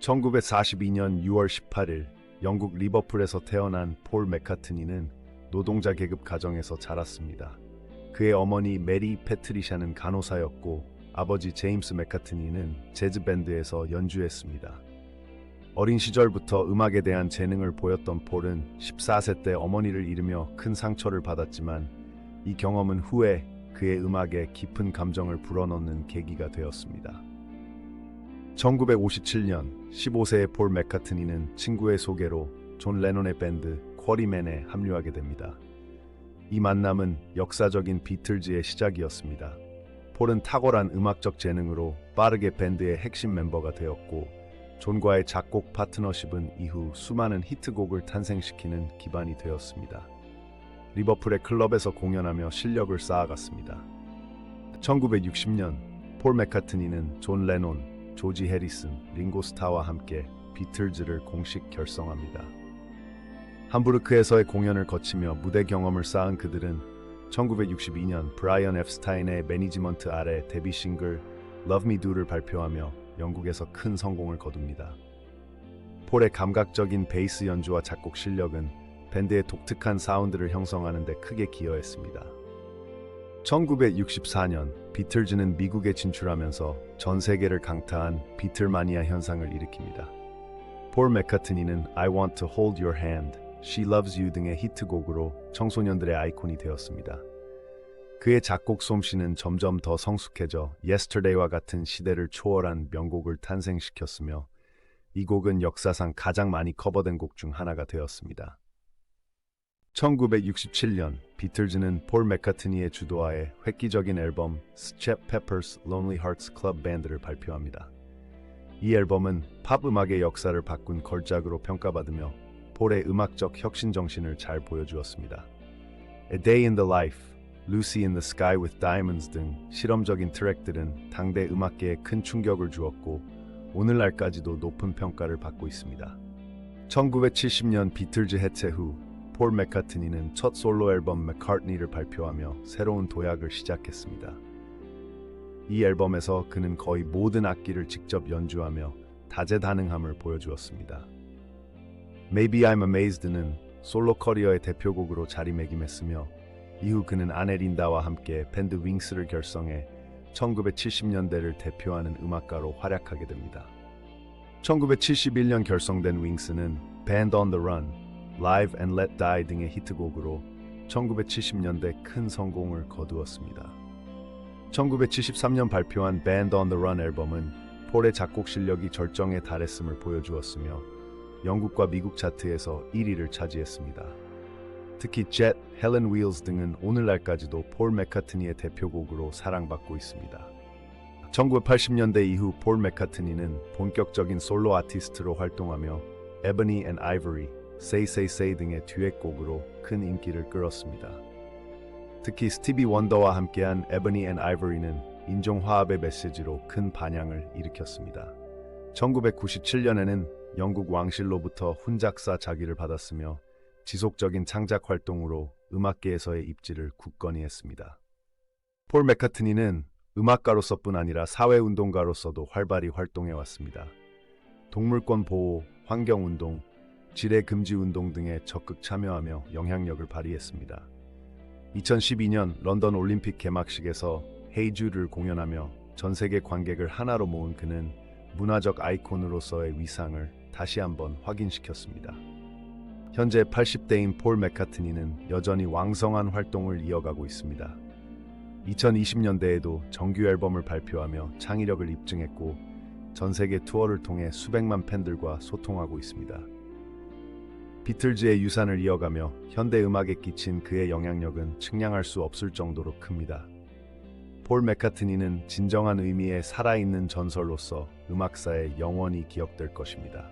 1942년 6월 18일 영국 리버풀에서 태어난 폴 맥카트니는 노동자 계급 가정에서 자랐습니다. 그의 어머니 메리 패트리샤는 간호사였고 아버지 제임스 맥카트니는 재즈 밴드에서 연주했습니다. 어린 시절부터 음악에 대한 재능을 보였던 폴은 14세 때 어머니를 잃으며 큰 상처를 받았지만 이 경험은 후에 그의 음악에 깊은 감정을 불어넣는 계기가 되었습니다. 1957년 15세의 폴 맥카트니는 친구의 소개로 존 레논의 밴드 쿼리맨에 합류하게 됩니다. 이 만남은 역사적인 비틀즈의 시작이었습니다. 폴은 탁월한 음악적 재능으로 빠르게 밴드의 핵심 멤버가 되었고 존과의 작곡 파트너십은 이후 수많은 히트곡을 탄생시키는 기반이 되었습니다. 리버풀의 클럽에서 공연하며 실력을 쌓아갔습니다. 1960년 폴 맥카트니는 존 레논, 조지 해리슨, 링고 스타와 함께 비틀즈를 공식 결성합니다. 함부르크에서의 공연을 거치며 무대 경험을 쌓은 그들은 1962년 브라이언 앱스타인의 매니지먼트 아래 데뷔 싱글 Love Me Do를 발표하며 영국에서 큰 성공을 거둡니다. 폴의 감각적인 베이스 연주와 작곡 실력은 밴드의 독특한 사운드를 형성하는 데 크게 기여했습니다. 1964년 비틀즈는 미국에 진출하면서 전 세계를 강타한 비틀마니아 현상을 일으킵니다. 폴 맥카트니는 I Want to Hold Your Hand, She Loves You 등의 히트곡으로 청소년들의 아이콘이 되었습니다. 그의 작곡 솜씨는 점점 더 성숙해져 Yesterday와 같은 시대를 초월한 명곡을 탄생시켰으며 이 곡은 역사상 가장 많이 커버된 곡 중 하나가 되었습니다. 1967년 비틀즈는 폴 맥카트니의 주도하에 획기적인 앨범 Chet Pepper's Lonely Hearts Club Band를 발표합니다. 이 앨범은 팝 음악의 역사를 바꾼 걸작으로 평가받으며 폴의 음악적 혁신 정신을 잘 보여주었습니다. A Day in the Life, Lucy in the Sky with Diamonds 등 실험적인 트랙들은 당대 음악계에 큰 충격을 주었고 오늘날까지도 높은 평가를 받고 있습니다. 1970년 비틀즈 해체 후 폴 맥카트니는 첫 솔로 앨범 맥카트니를 발표하며 새로운 도약을 시작했습니다. 이 앨범에서 그는 거의 모든 악기를 직접 연주하며 다재다능함을 보여주었습니다. Maybe I'm Amazed는 솔로 커리어의 대표곡으로 자리매김했으며 이후 그는 아내 린다와 함께 밴드 윙스를 결성해 1970년대를 대표하는 음악가로 활약하게 됩니다. 1971년 결성된 윙스는 Band on the Run, Live and Let Die 등의 히트곡으로 1970년대 큰 성공을 거두었습니다. 1973년 발표한 Band on the Run 앨범은 폴의 작곡 실력이 절정에 달했음을 보여주었으며 영국과 미국 차트에서 1위를 차지했습니다. 특히 Jet, Helen Wheels 등은 오늘날까지도 폴 맥카트니의 대표곡으로 사랑받고 있습니다. 1980년대 이후 폴 맥카트니는 본격적인 솔로 아티스트로 활동하며 Ebony and Ivory, Say Say Say 등의 듀엣곡으로 큰 인기를 끌었습니다. 특히 스티비 원더와 함께한 Ebony and Ivory는 인종화합의 메시지로 큰 반향을 일으켰습니다. 1997년에는 영국 왕실로부터 훈작사 자기를 받았으며 지속적인 창작 활동으로 음악계에서의 입지를 굳건히 했습니다. 폴 맥카트니는 음악가로서뿐 아니라 사회운동가로서도 활발히 활동해 왔습니다. 동물권 보호, 환경운동, 지뢰 금지 운동 등에 적극 참여하며 영향력을 발휘했습니다. 2012년 런던 올림픽 개막식에서 헤이주를 공연하며 전 세계 관객을 하나로 모은 그는 문화적 아이콘으로서의 위상을 다시 한번 확인시켰습니다. 현재 80대인 폴 맥카트니는 여전히 왕성한 활동을 이어가고 있습니다. 2020년대에도 정규 앨범을 발표하며 창의력을 입증했고 전 세계 투어를 통해 수백만 팬들과 소통하고 있습니다. 비틀즈의 유산을 이어가며 현대 음악에 끼친 그의 영향력은 측량할 수 없을 정도로 큽니다. 폴 맥카트니는 진정한 의미의 살아있는 전설로서 음악사에 영원히 기억될 것입니다.